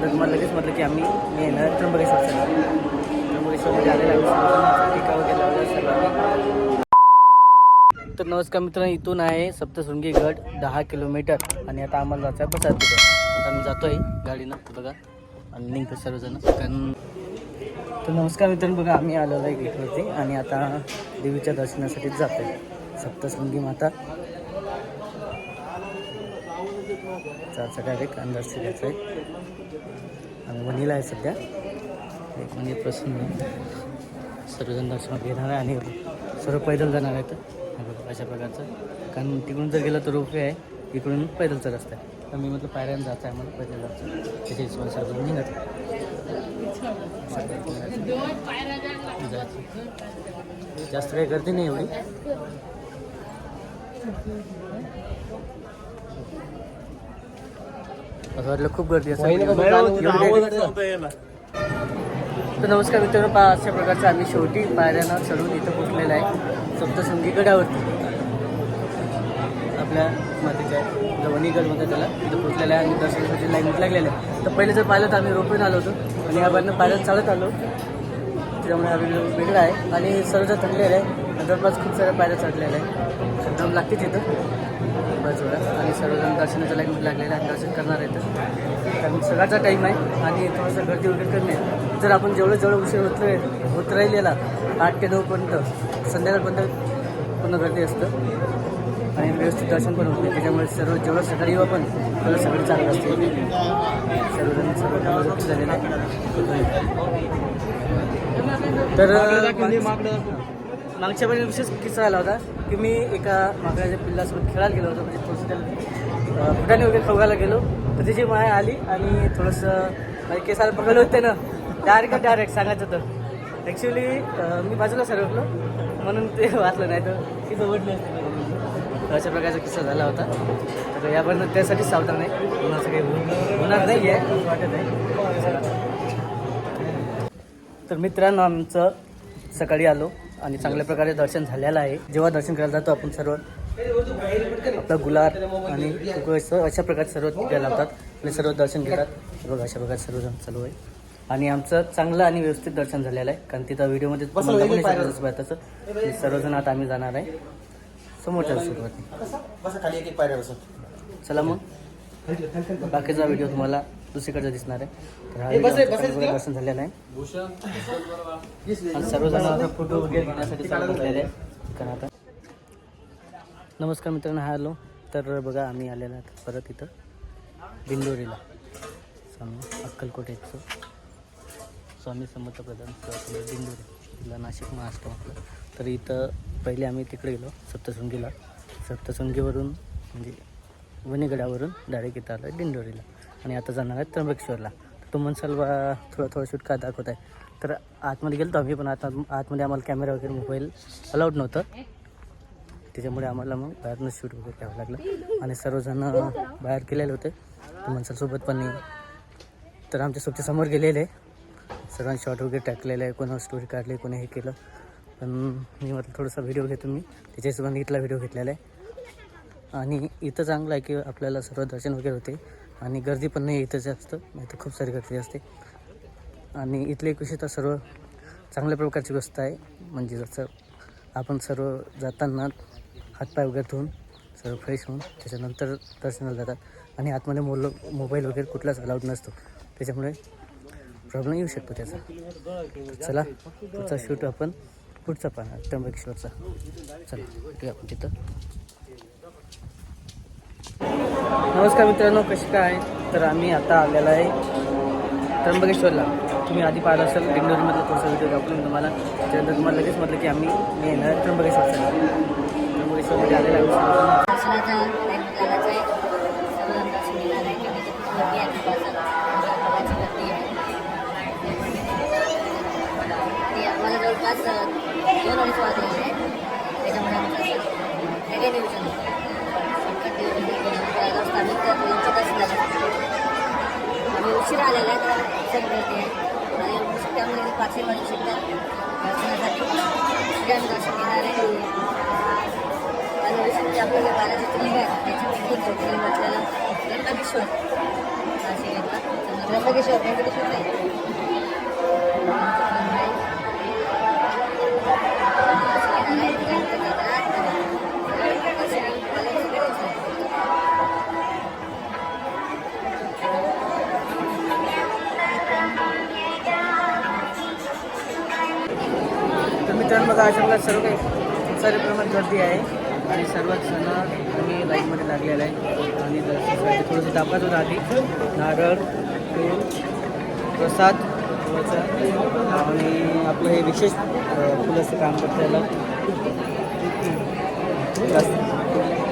त्यानंतर तुम्हाला लगेच म्हटलं की आम्ही मी येणार त्र्यंबकेश्वरचा त्र्यंबकेश्वरमध्ये आलेला आम्ही टीका वगैरे सर्वांनी तर नमस्कार मित्रांनो इथून आहे सप्तशृंगी गड दहा किलोमीटर. आणि आता आम्हाला जायचं आहे प्रसाद तिथं आता आम्ही जातोय गाडीनं बघा. आणि निघतो सर्वजण. कारण तर नमस्कार मित्रांनो बघा आम्ही आलेलो आहे गेटवरती. आणि आता देवीच्या दर्शनासाठीच जातो आहे सप्तशृंगी माता. चारचा डायरेक्ट अंदाज घ्यायचा आहे आणि वणीला आहे सध्या. एक म्हणजे प्रसन्न सर्वजण दर्शन घेणार आहे आणि सर्व पैदल जाणार आहेत. अशा प्रकारचं. कारण तिकडून जर गेलं तर रोपवे आहे इकडून पैदलचा रस्ता आहे. तर मी म्हटलं पायऱ्यानं जायचं आहे मला पैदल जायचं त्याच्या हिशोबाने सर्वजण निघत जायचं. जास्त काही गर्दी नाही एवढी. असं वाटलं खूप गर्दी असेल. तर नमस्कार मित्रांनो पहा अशा प्रकारचं आम्ही शेवटी पायऱ्यानं चढून इथं पोचलेलं आहे. सप्तशृंगी गडावरती. आपल्या मातीच्या जवणीगड म्हणतात त्याला इथं पोचलेलं आहे. आणि दर्शनासाठी लाईन लागलेलं आहे. तर पहिले जर पाहिलं तर आम्ही रोपवेनं आलो होतो. आणि या बाजूनं पायऱ्यात चालत आलो त्याच्यामुळे हा व्हिडिओ वेगळा आहे. आणि सर्वजण थकलेलं आहे. जवळपास खूप साऱ्या पायऱ्या चढलेल्या आहे एकदम लागते तिथं. दर्शनाचा लाईन लागलेलं आहे दर्शन करणार आहेत. कारण सगळ्याचा टाईम आहे आणि थोडंसं गर्दी वगैरे करणे जर आपण जेवढं जेवढं उशीर होत होत राहिलेला आठ ते नऊपर्यंत संध्याकाळपर्यंत पूर्ण गर्दी असतं. आणि व्यवस्थित दर्शन पण होते त्याच्यामुळे सर्व जेवढं सकाळी येऊ आपण तेवढं सगळं चांगलं असते. सर्वजण सर्व कामं झालेलं आहे तर मागच्या महिन्यात विशेष किस्सा आला होता की मी एका माकडाच्या पिल्लासोबत खेळायला गेलो होतो म्हणजे थोडंसं त्याला अं, वगैरे खाऊ गेलो. तर तिची माया आली आणि थोडंसं केसाला पकडलं होते ना डायरेक्ट डायरेक्ट सांगायचं होतं. ॲक्च्युली मी बाजूला सरकलो. म्हणून ते वाचलं नाही तर तिथं ओढले असते अशा प्रकारचा किस्सा झाला होता. तर यापर्यंत त्यासाठी सावधान नाही कोणाचं काही होणार नाही आहे असं वाटत आहे तर मित्रांनो आमचं सकाळी आलो आणि चांगल्या प्रकारे दर्शन झालेलं आहे. जेव्हा दर्शन करायला जातो आपण सर्व आपला गुलार आणि अशा प्रकारे सर्व द्यायला लावतात आणि सर्व दर्शन घेतात. बघा अशा प्रकारे सर्वजण चालू आहे. आणि आमचं चांगलं आणि व्यवस्थित दर्शन झालेलं आहे. कारण तिथं व्हिडिओमध्ये तसं. सर्वजण आता आम्ही जाणार आहे. समोरच्या सुरुवाती बसा खाली एक एक पायऱ्या बसा. चला मग. बाकीचा व्हिडिओ तुम्हाला दुसरीकडचा दिसणार आहे. तर हा दर्शन झालेलं आहे. आणि सर्वजण आता फोटो वगैरे घेण्यासाठी चालू आहे. कारण आता नमस्कार मित्रांनो हा तर बघा आम्ही आलेलो आहे परत इथं दिंडोरीला स्वामी अक्कलकोटेचं स्वामी समर्थ प्रधान दिंडोरी म्हणजे नाशिक महाराष्ट्र म्हटलं. तर इथं पहिले आम्ही तिकडे गेलो सप्तशृंगीला. सप्तशृंगीवरून म्हणजे वणीगडावरून डायरेक्ट इथं आलं दिंडोरीला आणि आता जाणार आहे त्र्यंबकेश्वरला. तर तो म्हणसाल बा थोडं थोडं शूट का दाखवत आहे. तर आतमध्ये गेलो आम्ही पण आता आतमध्ये आम्हाला कॅमेरा वगैरे मोबाईल अलाउड नव्हतं. त्याच्यामुळे आम्हाला मग बाहेरनं शूट वगैरे घ्यावं लागलं. आणि सर्वजण बाहेर गेलेले होते. तर पण नाही तर आमच्या सोबच्या समोर गेलेले. सर्वांनी शॉर्ट वगैरे टाकलेलं आहे कोणा स्टोरी काढली कोणी हे केलं. पण मी म्हटलं थोडासा व्हिडिओ घेतो मी. त्याच्या हिशोबाने इथला व्हिडिओ घेतलेला आहे. आणि इथं चांगलं आहे की आपल्याला सर्व दर्शन वगैरे होते. आणि गर्दी पण नाही इथं जास्त. नाही तर खूप सारी गर्दी असते. आणि इथली एक विशेषतः सर्व चांगल्या प्रकारची गोष्ट आहे. म्हणजे जसं आपण सर्व जाताना हातपाय वगैरे धुवून सर्व फ्रेश होऊन त्याच्यानंतर दर्शनाला जातात. आणि आतमध्ये मोल मोबाईल वगैरे कुठलाच अलाउड नसतो. त्याच्यामुळे प्रॉब्लेम येऊ शकतो त्याचा. चला पुढचा शूट आपण पुढचा पाहणार त्र्यंबकेश्वरचा चला भेटूया आपण तिथं. नमस्कार मित्रांनो कशी काय? तर आम्ही आता आलेलो आहे त्र्यंबकेश्वरला. तुम्ही आधी पाहिलं असेल बेंगलोरमधला थोडासा व्हिडिओ दाखवून तुम्हाला. त्यानंतर तुम्हाला लगेच म्हटलं की आम्ही येणार त्र्यंबकेश्वरचा त्र्यंबकेश्वरमध्ये आलेला आहे लागायचा आहे सर्व आहे गर्दी आहे गर्दी आहे आम्हाला जवळपास दोन अडीच वाजले आहे त्याच्यामुळे आमचं वेगळे होतं आम्ही तर उशीर आलेला आहे तर खूप गर्दी आहे आणि उशीर त्यामुळे पाचशे वाजू शकतात. दर्शनासाठी. उशिरा दर्शन घेणार आहे. आणि विशेष आपल्याला बालाजीचं लिंग आहे त्याच्यापैकी एक ज्योतिर्लिंग असलेलं त्र्यंबकेश्वर नाशिक येतात त्र्यंबकेश्वर व्यंकटेश्वर नाही तर मित्रांनो बघा अशा प्रकारे सर्व काही खूप सारे प्रमाणात गर्दी आहे. आणि सर्वच जण आम्ही लाईनमध्ये लागलेला आहे. आणि दर्शनासाठी थोडंसं दाखवत होतं आधी. नारळ फूल प्रसाद आणि आपलं हे विशेष फुलाचं काम करता याला जास्त.